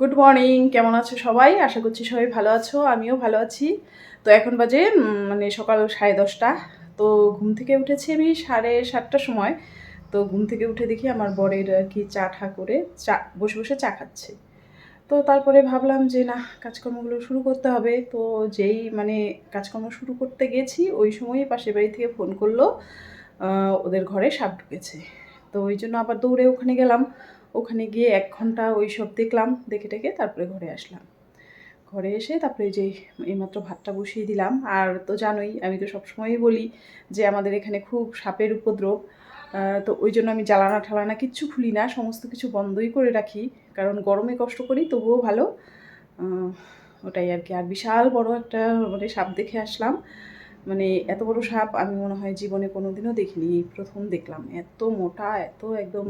Good morning কেমন আছো সবাই? আশা করছি সবাই ভালো আছো, আমিও ভালো আছি। তো এখন বাজে মানে সকাল সাড়ে দশটা। তো ঘুম থেকে উঠেছি আমি সাড়ে সাতটার সময়। তো ঘুম থেকে উঠে দেখি আমার বরের আর কি চা ঠা করে চা, বসে বসে চা খাচ্ছে। তো তারপরে ভাবলাম যে না কাজকর্মগুলো শুরু করতে হবে। তো যেই মানে কাজকর্ম শুরু করতে গেছি, ওই সময়ই পাশের বাড়ি থেকে ফোন করল ওদের ঘরে সাপ ঢুকেছে। তো ওই জন্য আবার দৌড়ে ওখানে গেলাম। ওখানে গিয়ে এক ঘণ্টা ওই সব দেখলাম, দেখে টেকে তারপরে ঘরে আসলাম। ঘরে এসে তারপরে যে এইমাত্র ভাতটা বসিয়ে দিলাম, আর তো জানোই আমি তো সবসময়ই বলি যে আমাদের এখানে খুব সাপের উপদ্রব তো ওই জন্য আমি জ্বালানা ঠালানা কিচ্ছু খুলি না, সমস্ত কিছু বন্ধই করে রাখি, কারণ গরমে কষ্ট করি তবুও ভালো। ওটাই আর কি। আর বিশাল বড় একটা মানে সাপ দেখে আসলাম মানে এত বড় সাপ আমি মনে হয় জীবনে কোনোদিনও দেখিনি প্রথম দেখলাম। এত মোটা, এত একদম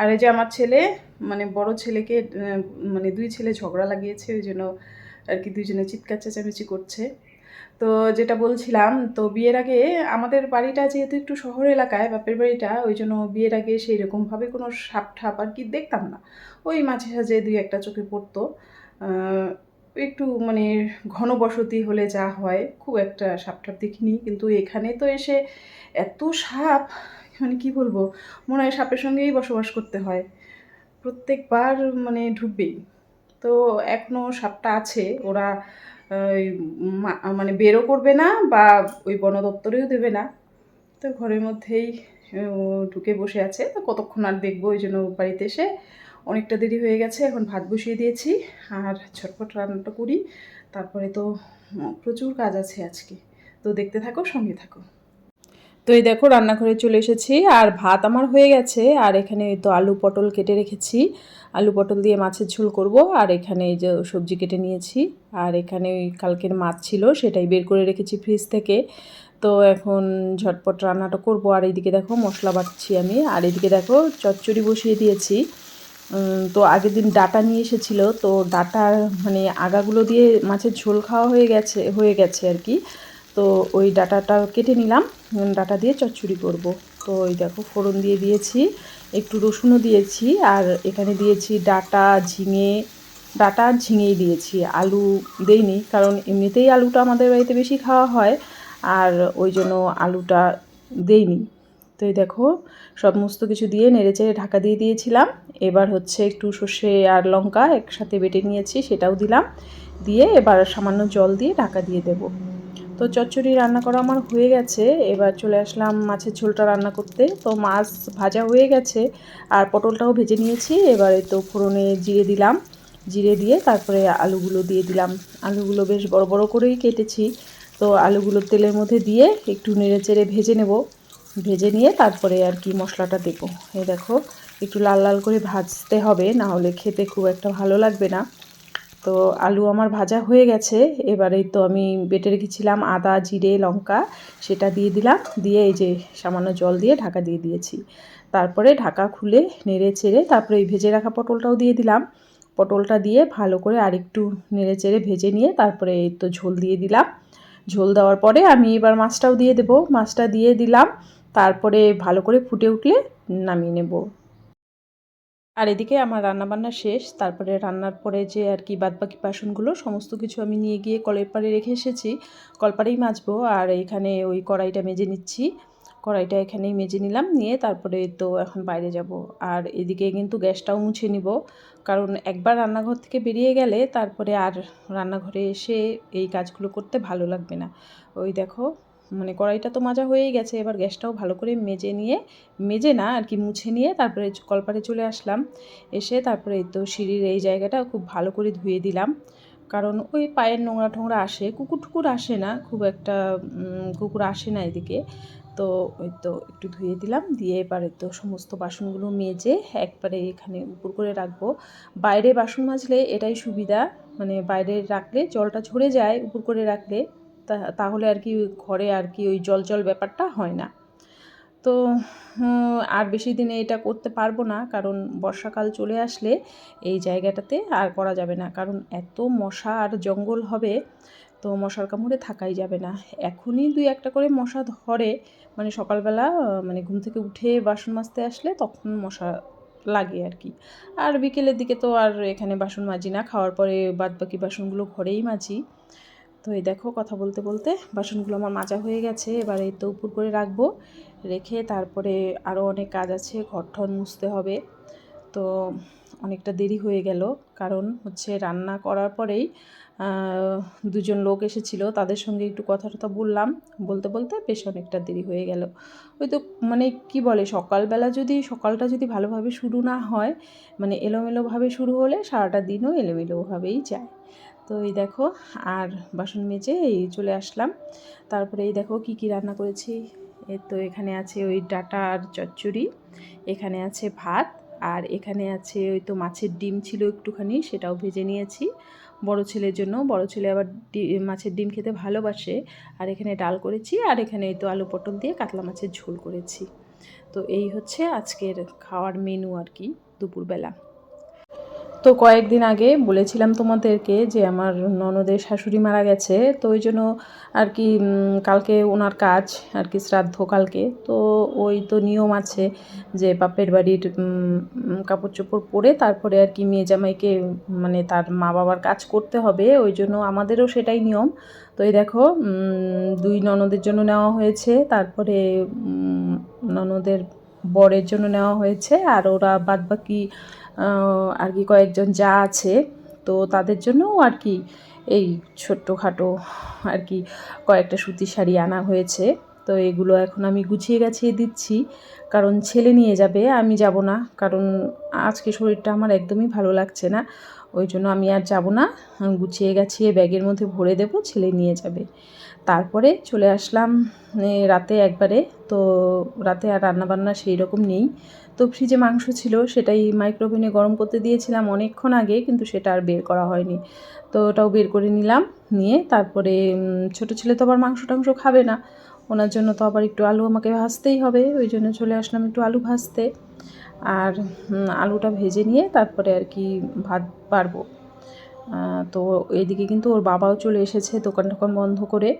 আর এই যে আমার ছেলে মানে বড় ছেলেকে মানে দুই ছেলে ঝগড়া লাগিয়েছে, ওই জন্য আর কি দুইজনে চিৎকার চেঁচামেচি করছে। তো যেটা বলছিলাম, তো বিয়ের আগে আমাদের বাড়িটা যেহেতু একটু শহর এলাকায়, বাপের বাড়িটা, ওই জন্য বিয়ের আগে সেই রকমভাবে কোনো সাপ ঠাপ আর কি দেখতাম না। ওই মাঝে সাঝে দুই একটা চোখে পড়তো। একটু মানে ঘনবসতি হলে যা হয়, খুব একটা সাপ টাপ দেখিনি। কিন্তু এখানে তো এসে এত সাপ মানে কি বলব? মনে হয় সাপের সঙ্গেই বসবাস করতে হয়। প্রত্যেকবার মানে ঢুকবেই। তো এখনও সাপটা আছে, ওরা মানে বেরও করবে না বা ওই বন দপ্তরেও দেবে না। তো ঘরের মধ্যেই ঢুকে বসে আছে। তো কতক্ষণ আর দেখব, ওই জন্য বাড়িতে এসে অনেকটা দেরি হয়ে গেছে। এখন ভাত বসিয়ে দিয়েছি আর ঝটপট রান্নাটা করি। তারপরে তো প্রচুর কাজ আছে আজকে। তো দেখতে থাকো, সঙ্গে থাকো। তো এই দেখো রান্নাঘরে চলে এসেছি, আর ভাত আমার হয়ে গেছে, আর এখানে এই তো আলু পটল কেটে রেখেছি। আলু পটল দিয়ে মাছের ঝোল করব, আর এখানে এই যে সবজি কেটে নিয়েছি। আর এখানে ওই কালকের মাছ ছিল, সেটাই বের করে রেখেছি ফ্রিজ থেকে। তো এখন ঝটপট রান্নাটা করব, আর এইদিকে দেখো মশলা বাটছি আমি, আর এদিকে দেখো চচ্চড়ি বসিয়ে দিয়েছি। তো আগের দিন ডাটা নিয়ে এসেছিল, তো ডাটার মানে আগাগুলো দিয়ে মাছের ঝোল খাওয়া হয়ে গেছে হয়ে গেছে আর কি। তো ওই ডাটাটা কেটে নিলাম ডাটা দিয়ে চচ্চড়ি করব। তো ওই দেখো ফোড়ন দিয়ে দিয়েছি, একটু রসুনও দিয়েছি, আর এখানে দিয়েছি ডাটা, ঝিঙে, ডাটা, ঝিঙেই দিয়েছি। আলু দেইনি, কারণ এমনিতেই আলুটা আমাদের বাড়িতে বেশি খাওয়া হয়, আর ওই জন্য আলুটা দেইনি। তো এই দেখো সমস্ত কিছু দিয়ে নেড়েচেড়ে ঢাকা দিয়ে দিয়েছিলাম। এবার হচ্ছে একটু সর্ষে আর লঙ্কা একসাথে বেটে নিয়েছি, সেটাও দিলাম। দিয়ে এবার সামান্য জল দিয়ে ঢাকা দিয়ে দেবো। তো চচ্চড়ি রান্না করা আমার হয়ে গেছে। এবার চলে আসলাম মাছের ঝোলটা রান্না করতে। তো মাছ ভাজা হয়ে গেছে আর পটলটাও ভেজে নিয়েছি। এবারে তো ফোড়নে জিরে দিলাম। জিরে দিয়ে তারপরে আলুগুলো দিয়ে দিলাম। আলুগুলো বেশ বড় বড় করেই কেটেছি। তো আলুগুলো তেলের মধ্যে দিয়ে একটু নেড়ে চেড়ে ভেজে নেব। ভেজে নিয়ে তারপরে আর কি মশলাটা দেবো। এই দেখো, একটু লাল লাল করে ভাজতে হবে, না হলে খেতে খুব একটা ভালো লাগবে না। তো আলু আমার ভাজা হয়ে গেছে। এবারে তো আমি বেটে রেখেছিলাম আদা, জিরে, লঙ্কা, সেটা দিয়ে দিলাম। দিয়ে এই যে সামান্য জল দিয়ে ঢাকা দিয়ে দিয়েছি। তারপরে ঢাকা খুলে, নেড়ে চেড়ে তারপরে এই ভেজে রাখা পটলটাও দিয়ে দিলাম। পটলটা দিয়ে ভালো করে আরেকটু নেড়ে চেড়ে ভেজে নিয়ে তারপরে এই তো ঝোল দিয়ে দিলাম। ঝোল দেওয়ার পরে আমি এবার মাছটাও দিয়ে দেবো। মাছটা দিয়ে দিলাম। তারপরে ভালো করে ফুটে উঠলে নামিয়ে নেব। আর এদিকে আমার রান্নাবান্না শেষ, তারপরে রান্নার পরে যে আর কি বাদবাকি বাসনগুলো, সমস্ত কিছু আমি নিয়ে গিয়ে কলের পাড়ে রেখে এসেছি। কলপাড়েই মাজবো আর এখানে ওই কড়াইটা মেজে নিচ্ছি। কড়াইটা এখানেই মেজে নিলাম, নিয়ে তারপরে তো এখন বাইরে যাব। আর এদিকে কিন্তু গ্যাসটাও মুছে নিব, কারণ একবার রান্নাঘর থেকে বেরিয়ে গেলে তারপরে আর রান্নাঘরে এসে এই কাজগুলো করতে ভালো লাগবে না। ওই দেখো মানে কড়াইটা তো মাজা হয়েই গেছে, এবার গ্যাসটাও ভালো করে মেজে নিয়ে, মেজে না আর কি মুছে নিয়ে তারপরে কলপারে চলে আসলাম। এসে তারপরে তো সিঁড়ির এই জায়গাটা খুব ভালো করে ধুয়ে দিলাম। কারণ ওই পায়ের নোংরা ঠোংরা আসে, কুকুর টুকুর আসে না, খুব একটা কুকুর আসে না এদিকে। তো ওই তো একটু ধুয়ে দিলাম, দিয়ে এবারে তো সমস্ত বাসনগুলো মেজে একবারে এখানে উপর করে রাখব। বাইরে বাসন মাজলে এটাই সুবিধা মানে বাইরে রাখলে জলটা ঝরে যায় উপর করে রাখলে। তাহলে আর কি ঘরে আর কি ওই জল জল ব্যাপারটা হয় না। তো আর বেশি দিনে এটা করতে পারব না, কারণ বর্ষাকাল চলে আসলে এই জায়গাটাতে আর করা যাবে না। কারণ এত মশা আর জঙ্গল হবে, তো মশার কামড়ে থাকাই যাবে না। এখনই দুই একটা করে মশা ধরে মানে সকালবেলা মানে ঘুম থেকে উঠে বাসন মাজতে আসলে তখন মশা লাগে আর কি। আর বিকেলের দিকে তো আর এখানে বাসন মাজি না, খাওয়ার পরে বাদ বাকি বাসনগুলো ঘরেই মাজি। তো এই দেখো কথা বলতে বলতে বাসনগুলো আমার মাজা হয়ে গেছে। এবার এই তো উপর করে রাখব। রেখে তারপরে আরও অনেক কাজ আছে ঘর ঠর মুছতে হবে। তো অনেকটা দেরি হয়ে গেল। কারণ হচ্ছে রান্না করার পরেই দুজন লোক এসেছিল। তাদের সঙ্গে একটু কথা টথা বললাম। বলতে বলতে বেশ অনেকটা দেরি হয়ে গেল। ওই তো মানে কি বলে, সকালবেলা যদি, সকালটা যদি ভালোভাবে শুরু না হয় মানে এলোমেলোভাবে শুরু হলে সারাটা দিনও এলোমেলোভাবেই যায়। তো এই দেখো, আর বাসন মেজে এই চলে আসলাম। তারপরে এই দেখো কি কি রান্না করেছি। এ তো এখানে আছে ওই ডাটা আর চচ্চড়ি, এখানে আছে ভাত, আর এখানে আছে ওই তো মাছের ডিম ছিল একটুখানি, সেটাও ভেজে নিয়েছি। বড় ছেলের জন্য, বড় ছেলে আবার মাছের ডিম খেতে ভালোবাসে। আর এখানে ডাল করেছি, আর এখানে তো আলু পটল দিয়ে কাতলা মাছের ঝোল করেছি। তো এই হচ্ছে আজকের খাওয়ার মেনু আর কি, দুপুরবেলা। তো কয়েকদিন আগে বলেছিলাম তোমাদেরকে যে আমার ননদের শাশুড়ি মারা গেছে, তো ওই জন্য আর কি কালকে ওনার কাজ আর কি শ্রাদ্ধ কালকে। তো ওই তো নিয়ম আছে যে বাপের বাড়ির কাপড় চোপড় পরে তারপরে আর কি মেয়ে জামাইকে মানে তার মা বাবার কাজ করতে হবে, ওই জন্য আমাদেরও সেটাই নিয়ম। তো এই দেখো দুই ননদের জন্য নেওয়া হয়েছে, তারপরে ননদের বরের জন্য নেওয়া হয়েছে, আর ওরা বাদবাকি আর কি কয়েকজন যা আছে, তো তাদের জন্যও আর কি এই ছোট্টখাটো আর কি কয়েকটা সুতি শাড়ি আনা হয়েছে। তো এগুলো এখন আমি গুছিয়ে গাছিয়ে দিচ্ছি, কারণ ছেলে নিয়ে যাবে, আমি যাব না, কারণ আজকে শরীরটা আমার একদমই ভালো লাগছে না। ওই জন্য আমি আর যাব না। গুছিয়ে গাছিয়ে ব্যাগের মধ্যে ভরে দেব, ছেলে নিয়ে যাবে। তারপরে চলে আসলাম রাতে একবারে। তো রাতে আর রান্নাবান্না সেই রকম নেই। তো ফ্রিজে মাংস ছিল, সেটাই মাইক্রোওভেনে গরম করতে দিয়েছিলাম অনেকক্ষণ আগে, কিন্তু সেটা আর বের করা হয়নি। তো ওটাও বের করে নিলাম, নিয়ে তারপরে ছোট ছেলে তো আবার মাংস টাংস খাবে না। ওনার জন্য তো আবার একটু আলু আমাকে ভাজতেই হবে, ওই জন্য চলে আসলাম একটু আলু ভাজতে। আর আলুটা ভেজে নিয়ে তারপরে আর কি ভাত পারব তো এদিকে কিন্তু ওর বাবাও চলে এসেছে দোকান টোকান বন্ধ করে।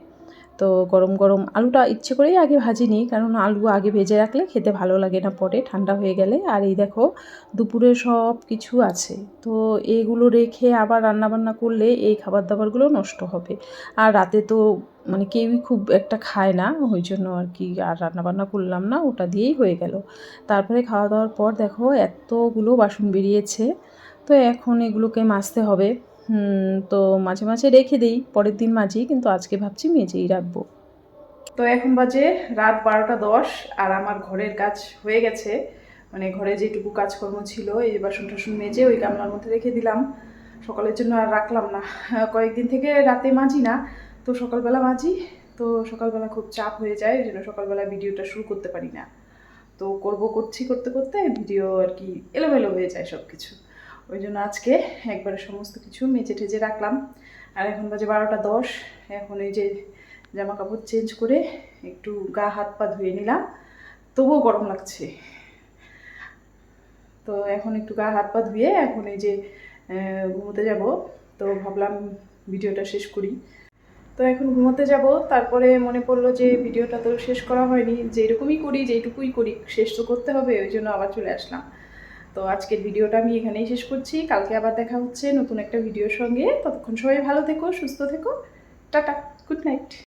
তো গরম গরম আলুটা ইচ্ছে করেই আগে ভাজিনি কারণ আলু আগে ভেজে রাখলে খেতে ভালো লাগে না পরে, ঠান্ডা হয়ে গেলে। আর এই দেখো, দুপুরে সব কিছু আছে। তো এগুলো রেখে আবার রান্নাবান্না করলে এই খাবার দাবারগুলো নষ্ট হবে। আর রাতে তো মানে কেউই খুব একটা খায় না, ওই জন্য আর কি আর রান্নাবান্না করলাম না, ওটা দিয়েই হয়ে গেল। তারপরে খাওয়া দাওয়ার পর দেখো, এতগুলো বাসন বেরিয়েছে। তো এখন এগুলোকে মাজতে হবে। তো মাঝে মাঝে রেখে দিই, পরের দিন মাজি, কিন্তু আজকে ভাবছি মেজেই রাখব। তো এখন বাজে রাত বারোটা দশ, আর আমার ঘরের কাজ হয়ে গেছে। মানে ঘরে যেটুকু কাজকর্ম ছিল, এই বাসন টাসন মেজে ওই গামলার মধ্যে রেখে দিলাম। সকালের জন্য আর রাখলাম না। কয়েকদিন থেকে রাতে মাজি না, তো সকালবেলা মাজি, তো সকালবেলা খুব চাপ হয়ে যায় জন্য সকালবেলা ভিডিওটা শুরু করতে পারি না। তো করব করছি করতে করতে, ভিডিও আর কি এলোমেলো হয়ে যায় সব কিছু ওই জন্য আজকে একবারে সমস্ত কিছু মেজে টেজে রাখলাম। আর এখন বাজে বারোটা দশ, এখন এই যে জামা কাপড় চেঞ্জ করে একটু গা হাত পা ধুয়ে নিলাম, তবুও গরম লাগছে। তো এখন একটু গা হাত পা ধুয়ে এখন এই যে ঘুমোতে যাব। তো ভাবলাম ভিডিওটা শেষ করি। তো এখন ঘুমোতে যাব। তারপরে মনে পড়ল যে ভিডিওটা তো শেষ করা হয়নি। যেরকমই করি যেটুকুই করি, শেষ তো করতে হবে, ওই জন্য আবার চলে আসলাম। তো আজকের ভিডিওটা আমি এখানেই শেষ করছি। কালকে আবার দেখা হচ্ছে নতুন একটা ভিডিওর সঙ্গে। ততক্ষণ সবাই ভালো থেকো, সুস্থ থেকো। Tata, good night.